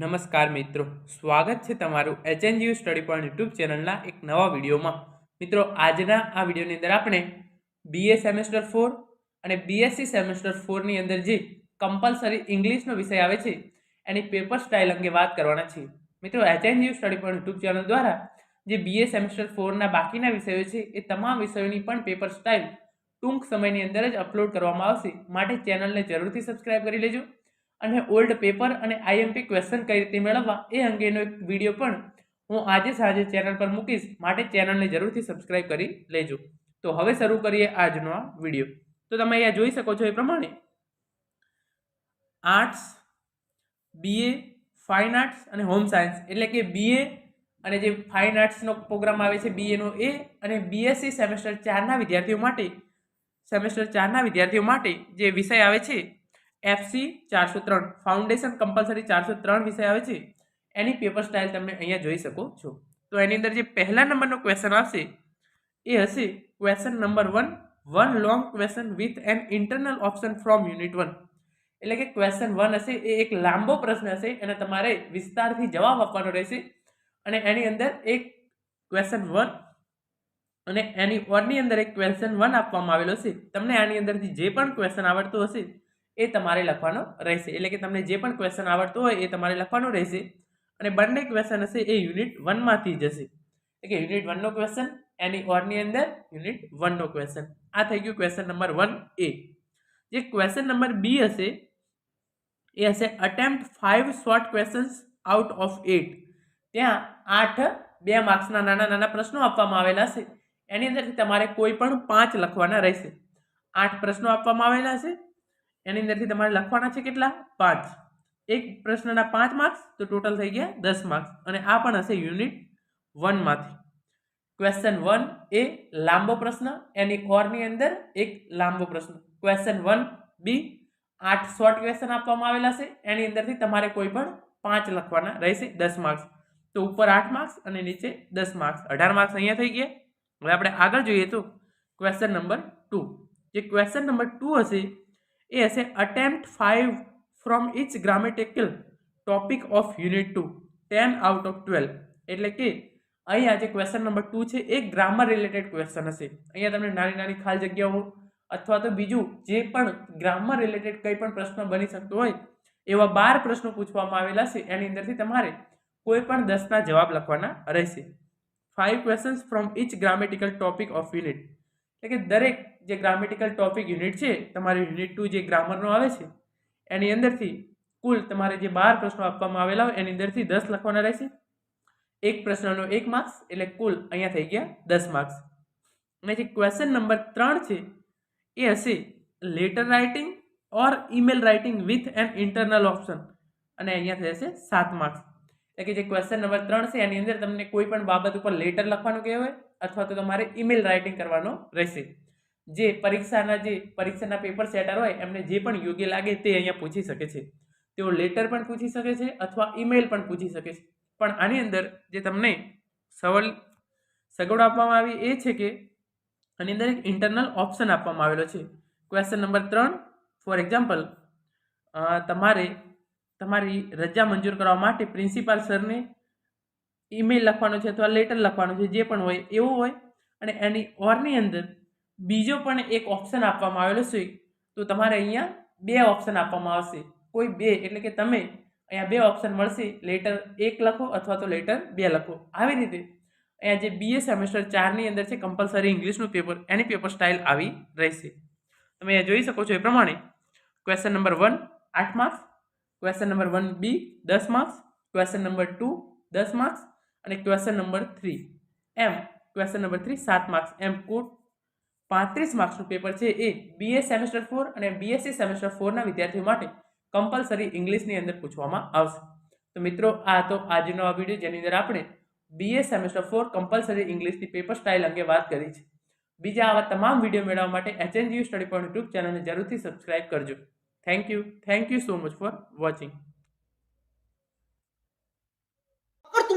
નમસ્કાર મિત્રો, સ્વાગત છે તમારું એચએનજીયુ સ્ટડી પોઈન્ટ યુટ્યુબ ચેનલના એક નવા વિડીયોમાં. મિત્રો, આજના આ વિડીયોની અંદર આપણે બીએ સેમેસ્ટર ફોર અને બીએસસી સેમેસ્ટર ફોરની અંદર જે કમ્પલસરી ઇંગ્લિશનો વિષય આવે છે, એની પેપર સ્ટાઇલ અંગે વાત કરવાના છીએ. મિત્રો HNGU study point YouTube channel દ્વારા જે બીએ સેમેસ્ટર ફોરના બાકીના વિષયો છે, એ તમામ વિષયોની પણ પેપર સ્ટાઇલ ટૂંક સમયની અંદર જ અપલોડ કરવામાં આવશે. માટે ચેનલને જરૂરથી સબસ્ક્રાઇબ કરી લેજો. અને ઓલ્ડ પેપર અને આઈએમપી ક્વેશ્ચન કઈ રીતે મેળવવા એ અંગેનો એક વીડિયો પણ હું આજે સાંજે ચેનલ પર મૂકીશ. માટે ચેનલને જરૂરથી સબસ્ક્રાઇબ કરી લેજો. તો હવે શરૂ કરીએ આજનો આ વીડિયો તો તમે અહીંયા જોઈ શકો છો એ પ્રમાણે. આર્ટ્સ બીએ ફાઇન આર્ટ્સ અને હોમ સાયન્સ એટલે કે બીએ અને જે ફાઇન આર્ટ્સનો પ્રોગ્રામ આવે છે બીએનો એ અને બીએસસી સેમેસ્ટર ચારના વિદ્યાર્થીઓ માટે સેમેસ્ટર ચારના વિદ્યાર્થીઓ માટે જે વિષય આવે છે એફસી ચારસો ત્રણ. ફાઉન્ડેશન કમ્પલસરી ચારસો ત્રણ વિષય આવે છે. એની પેપર સ્ટાઇલ તમે અહીંયા જોઈ શકો છો. તો એની અંદર જે પહેલા નંબરનો ક્વેશ્ચન આવશે, એ હશે question number one one long question with an internal option from unit one એટલે કે ક્વેશ્ચન વન હશે, એ એક લાંબો પ્રશ્ન હશે અને તમારે વિસ્તારથી જવાબ આપવાનો રહેશે. અને એની અંદર એક ક્વેશ્ચન વન અને એની વનની અંદર એક ક્વેશ્ચન વન આપવામાં આવેલો છે. તમને આની અંદરથી જે પણ ક્વેશ્ચન આવડતું હશે એ તમારે લખવાનો રહેશે. એટલે કે તમને જે પણ ક્વેશ્ચન આવડતું હોય એ તમારે લખવાનું રહેશે. અને બંને ક્વેશ્ચન હશે એ યુનિટ વનમાંથી જશે. એટલે કે યુનિટ વનનો ક્વેશ્ચન એની ઓરની અંદર યુનિટ વનનો ક્વેશ્ચન આ થઈ ગયું ક્વેશ્ચન નંબર વન એ જે ક્વેશ્ચન નંબર બી હશે, એ હશે attempt five short questions out of eight ત્યાં આઠ, બે માર્ક્સના નાના નાના પ્રશ્નો આપવામાં આવેલા છે. એની અંદરથી તમારે કોઈ પણ પાંચ લખવાના રહેશે. આઠ પ્રશ્નો આપવામાં આવેલા છે. એની અંદરથી તમારે લખવાના છે કેટલા? પાંચ. એક પ્રશ્નના પાંચ માર્ક્સ તો ટોટલ થઈ ગયા દસ માર્ક્સ અને આ પણ હશે યુનિટ વનમાંથી ક્વેશ્ચન વન એ લાંબો પ્રશ્ન, એની ઓરની અંદર એક લાંબો પ્રશ્ન. ક્વેશ્ચન વન બી આઠ શોર્ટ ક્વેશ્ચન આપવામાં આવેલા છે. એની અંદરથી તમારે કોઈ પણ પાંચ લખવાના રહેશે દસ માર્ક્સ તો ઉપર આઠ માર્ક્સ અને નીચે દસ માર્ક્સ અઢાર માર્ક્સ અહીંયા થઈ ગયા. હવે આપણે આગળ જોઈએ તો ક્વેશ્ચન નંબર ટુ જે ક્વેશ્ચન નંબર ટુ હશે એ હશે attempt five from each grammatical topic of unit two ten out of twelve એટલે કે અહીંયા જે ક્વેશ્ચન નંબર ટુ છે, એ ગ્રામર રિલેટેડ ક્વેશ્ચન હશે. અહીંયા તમને નાની નાની ખાલ જગ્યાઓ અથવા તો બીજું જે પણ ગ્રામર રિલેટેડ કંઈ પણ પ્રશ્ન બની શકતો હોય, એવા બાર પ્રશ્નો પૂછવામાં આવેલા છે, એની અંદરથી તમારે કોઈ પણ દસના જવાબ લખવાના રહેશે. Five questions from each grammatical topic of unit એટલે કે દરેક જે ગ્રામેટિકલ ટોપિક યુનિટ છે, તમારે યુનિટ ટુ જે ગ્રામરનો આવે છે, એની અંદરથી કુલ તમારે જે બાર પ્રશ્નો આપવામાં આવેલા હોય, એની અંદરથી દસ લખવાના રહેશે. એક પ્રશ્નનો એક માર્ક્સ એટલે કુલ અહીંયા થઈ ગયા દસ માર્ક્સ અને જે ક્વેશ્ચન નંબર ત્રણ છે, એ હશે letter writing or email writing with an internal option અને અહીંયા થઈ જશે સાત માર્ક્સ એટલે કે જે ક્વેશ્ચન નંબર ત્રણ છે, એની અંદર તમને કોઈ પણ બાબત ઉપર લેટર લખવાનું કહેવાય અથવા તો તમારે ઈમેલ રાઇટિંગ કરવાનો રહેશે. જે પરીક્ષાના જે પરીક્ષાના પેપર સેટર હોય, એમને જે પણ યોગ્ય લાગે તે અહીંયા પૂછી શકે છે. તેઓ લેટર પણ પૂછી શકે છે અથવા ઈમેલ પણ પૂછી શકે છે. પણ આની અંદર જે તમને સવલ સગવડ આપવામાં આવી એ છે કે, આની અંદર એક ઇન્ટરનલ ઓપ્શન આપવામાં આવેલો છે. ક્વેશ્ચન નંબર ત્રણ ફોર એક્ઝામ્પલ તમારે, તમારી રજા મંજૂર કરવા માટે પ્રિન્સિપાલ સરને ઈમેલ લખવાનો છે અથવા લેટર લખવાનો છે, જે પણ હોય, એવું હોય. અને એની ઓરની અંદર બીજો પણ એક ઓપ્શન આપવામાં આવેલો છે. તો તમારે અહીંયા બે ઓપ્શન આપવામાં આવશે. કોઈ બે, એટલે કે તમે અહીંયા બે ઓપ્શન મળશે. લેટર એક લખો અથવા તો લેટર બે લખો. આવી રીતે અહીંયા જે બીએ સેમેસ્ટર ચારની અંદર છે કમ્પલસરી ઇંગ્લિશનું પેપર એની પેપર સ્ટાઇલ આવી રહેશે. તમે અહીંયા જોઈ શકો છો એ પ્રમાણે. ક્વેશ્ચન નંબર વન આઠ marks question number one B દસ માર્ક્સ ક્વેશ્ચન નંબર ટુ દસ માર્ક્સ અને ક્વેશ્ચન નંબર થ્રી એમ ક્વેશ્ચન નંબર થ્રી સાત માર્ક્સ એમ કુલ પાંત્રીસ માર્ક્સનું પેપર છે. એ બીએ સેમેસ્ટર ફોર અને બીએસસી સેમેસ્ટર ફોરના વિદ્યાર્થીઓ માટે કમ્પલસરી ઇંગ્લિશની અંદર પૂછવામાં આવશે. તો મિત્રો, આ તો આજનો આ વીડિયો જેની અંદર આપણે બીએ સેમેસ્ટર ફોર કમ્પલસરી ઇંગ્લિશની પેપર સ્ટાઇલ અંગે વાત કરી છે. બીજા આવા તમામ વીડિયો મેળવવા માટે એચએનજીયુ સ્ટડી પોઈન્ટ યુટ્યુબ ચેનલને જરૂરથી સબસ્ક્રાઇબ કરજો. Thank you thank you so much for watching